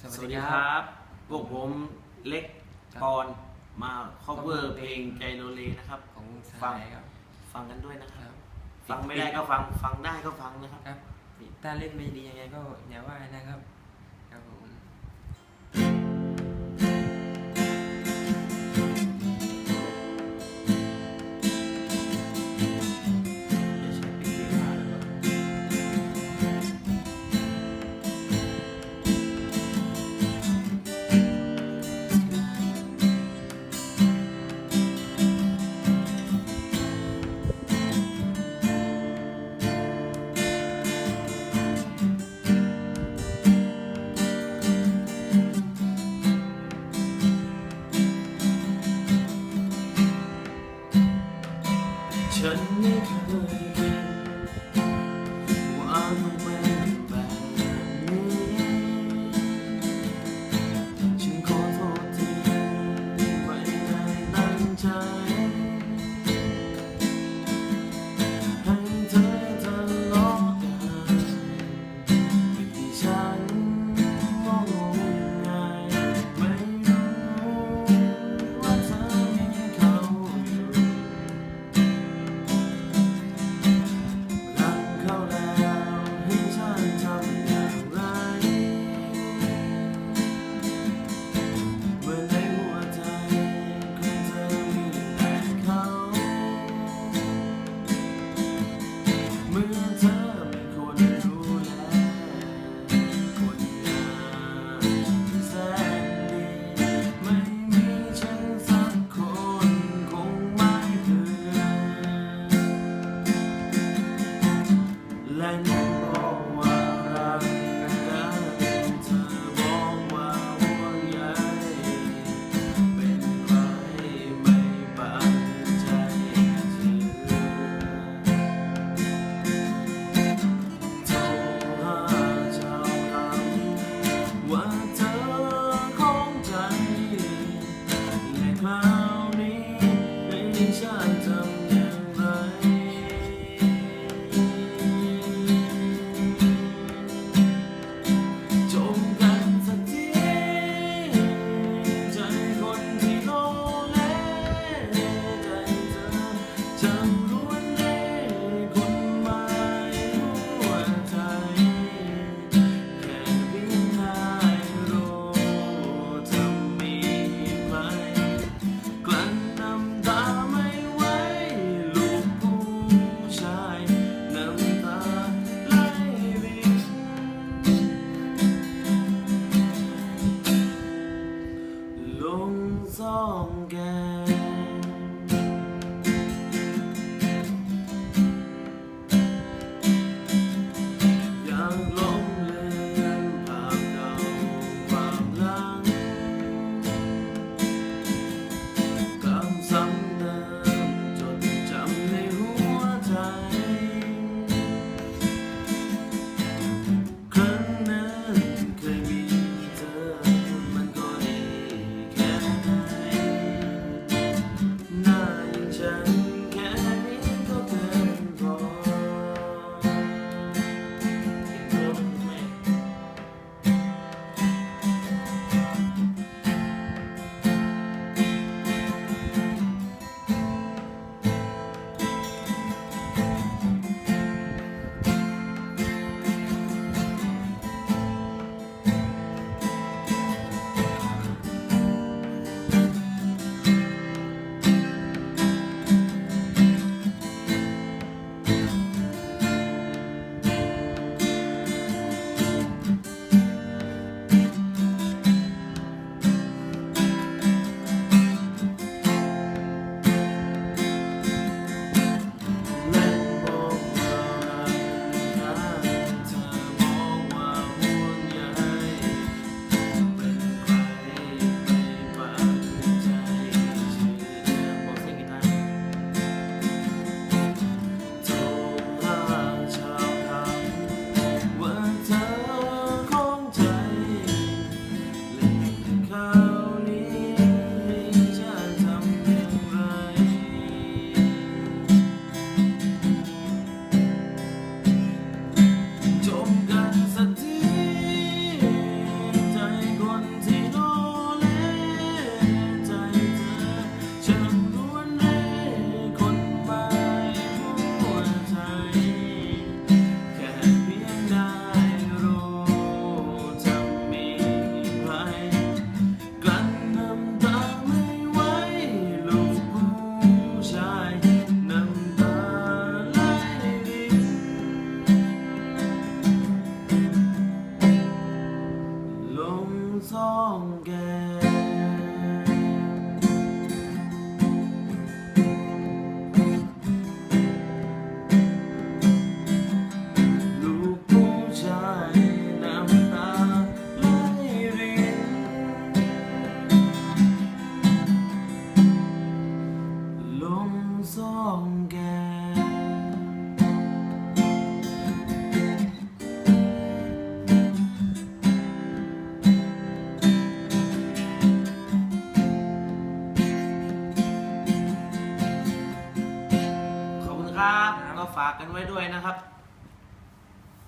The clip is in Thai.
สวัสดีครับพวกผมเล็กปอนมาคอบเวอร์เพลงไกโนเลนะครับ ของฟังฟังกันด้วยนะครับ ฟังไม่ได้ก็ฟัง ฟังได้ก็ฟังนะครับ ถ้าเล่นไม่ดียังไงก็อย่าว่านะครับ mountain, and ฝากกันไว้ด้วยนะครับ